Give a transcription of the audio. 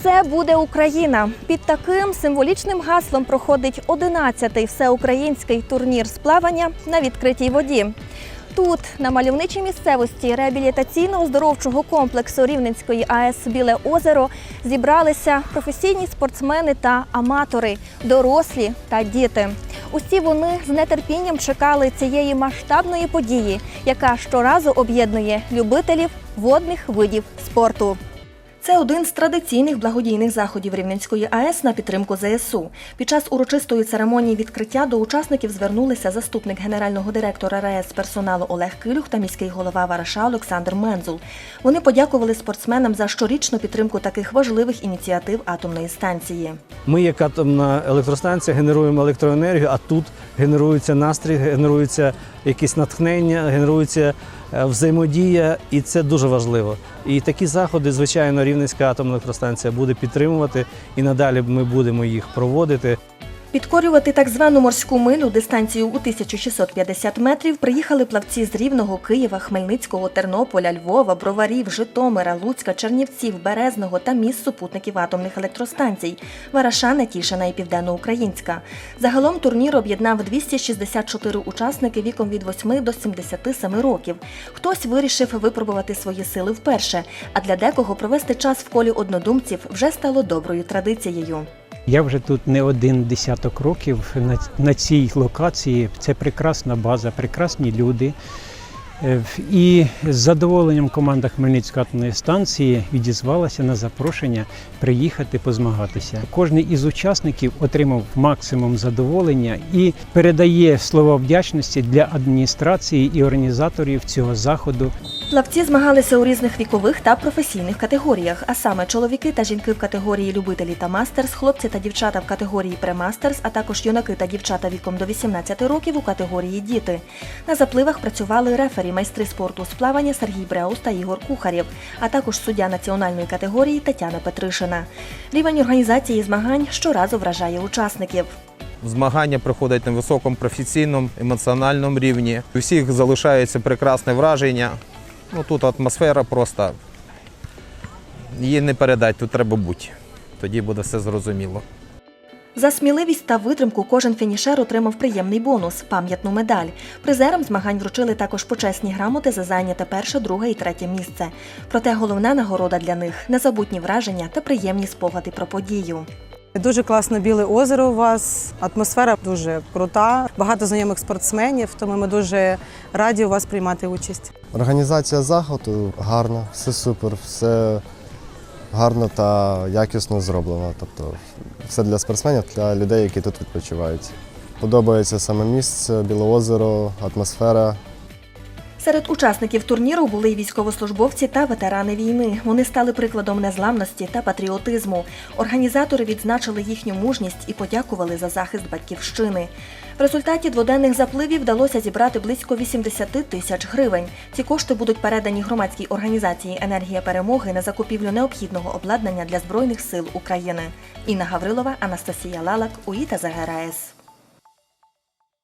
Все буде Україна. Під таким символічним гаслом проходить 11-й всеукраїнський турнір з плавання на відкритій воді. Тут, на мальовничій місцевості реабілітаційно-оздоровчого комплексу Рівненської АЕС Біле озеро зібралися професійні спортсмени та аматори, дорослі та діти. Усі вони з нетерпінням чекали цієї масштабної події, яка щоразу об'єднує любителів водних видів спорту. Це один з традиційних благодійних заходів Рівненської АЕС на підтримку ЗСУ. Під час урочистої церемонії відкриття до учасників звернулися заступник генерального директора РАЕС персоналу Олег Килюх та міський голова Вараша Олександр Мензул. Вони подякували спортсменам за щорічну підтримку таких важливих ініціатив атомної станції. Ми, як атомна електростанція, генеруємо електроенергію, а тут генерується настрій, генерується якісь натхнення, генерується е, взаємодія, і це дуже важливо. І такі заходи, звичайно, Рівненська атомна електростанція буде підтримувати, і надалі ми будемо їх проводити. Підкорювати так звану морську милю дистанцію у 1650 метрів приїхали плавці з Рівного, Києва, Хмельницького, Тернополя, Львова, Броварів, Житомира, Луцька, Чернівців, Березного та міст супутників атомних електростанцій Вараша, Нетішина і Південноукраїнська. Загалом турнір об'єднав 264 учасники віком від 8 до 77 років. Хтось вирішив випробувати свої сили вперше, а для декого провести час в колі однодумців вже стало доброю традицією. Я вже тут не один десяток років на, цій локації. Це прекрасна база, прекрасні люди. Е, І з задоволенням команда Хмельницької атомної станції відізвалася на запрошення приїхати позмагатися. Кожний із учасників отримав максимум задоволення і передає слова вдячності для адміністрації і організаторів цього заходу. Плавці змагалися у різних вікових та професійних категоріях, а саме чоловіки та жінки в категорії любителі та мастерс, хлопці та дівчата в категорії премастерс, а також юнаки та дівчата віком до 18 років у категорії діти. На запливах працювали рефері, майстри спорту з плавання Сергій Бреус та Ігор Кухарєв, а також суддя національної категорії Тетяна Петришина. Рівень організації змагань щоразу вражає учасників. Змагання проходять на високому професійному емоціональному рівні. У всіх залишається прекрасне враження. Ну, тут атмосфера просто її не передати, тут треба бути. Тоді буде все зрозуміло. За сміливість та витримку кожен фінішер отримав приємний бонус пам'ятну медаль. Призерам змагань вручили також почесні грамоти за зайняте перше, друге і третє місце. Проте головна нагорода для них незабутні враження та приємні спогади про подію. Дуже класне біле озеро у вас, атмосфера дуже крута, багато знайомих спортсменів, тому ми дуже раді у вас приймати участь. Організація заходу гарна, все супер, все гарно та якісно зроблено. Тобто все для спортсменів, для людей, які тут відпочивають. Подобається саме місце, біле озеро, атмосфера. Серед учасників турніру були й військовослужбовці та ветерани війни. Вони стали прикладом незламності та патріотизму. Організатори відзначили їхню мужність і подякували за захист батьківщини. В результаті дводенних запливів вдалося зібрати близько 80 тисяч гривень. Ці кошти будуть передані громадській організації Енергія перемоги на закупівлю необхідного обладнання для збройних сил України. Інна Гаврилова, Анастасія Лалак, УІТА ЗГРАЕС.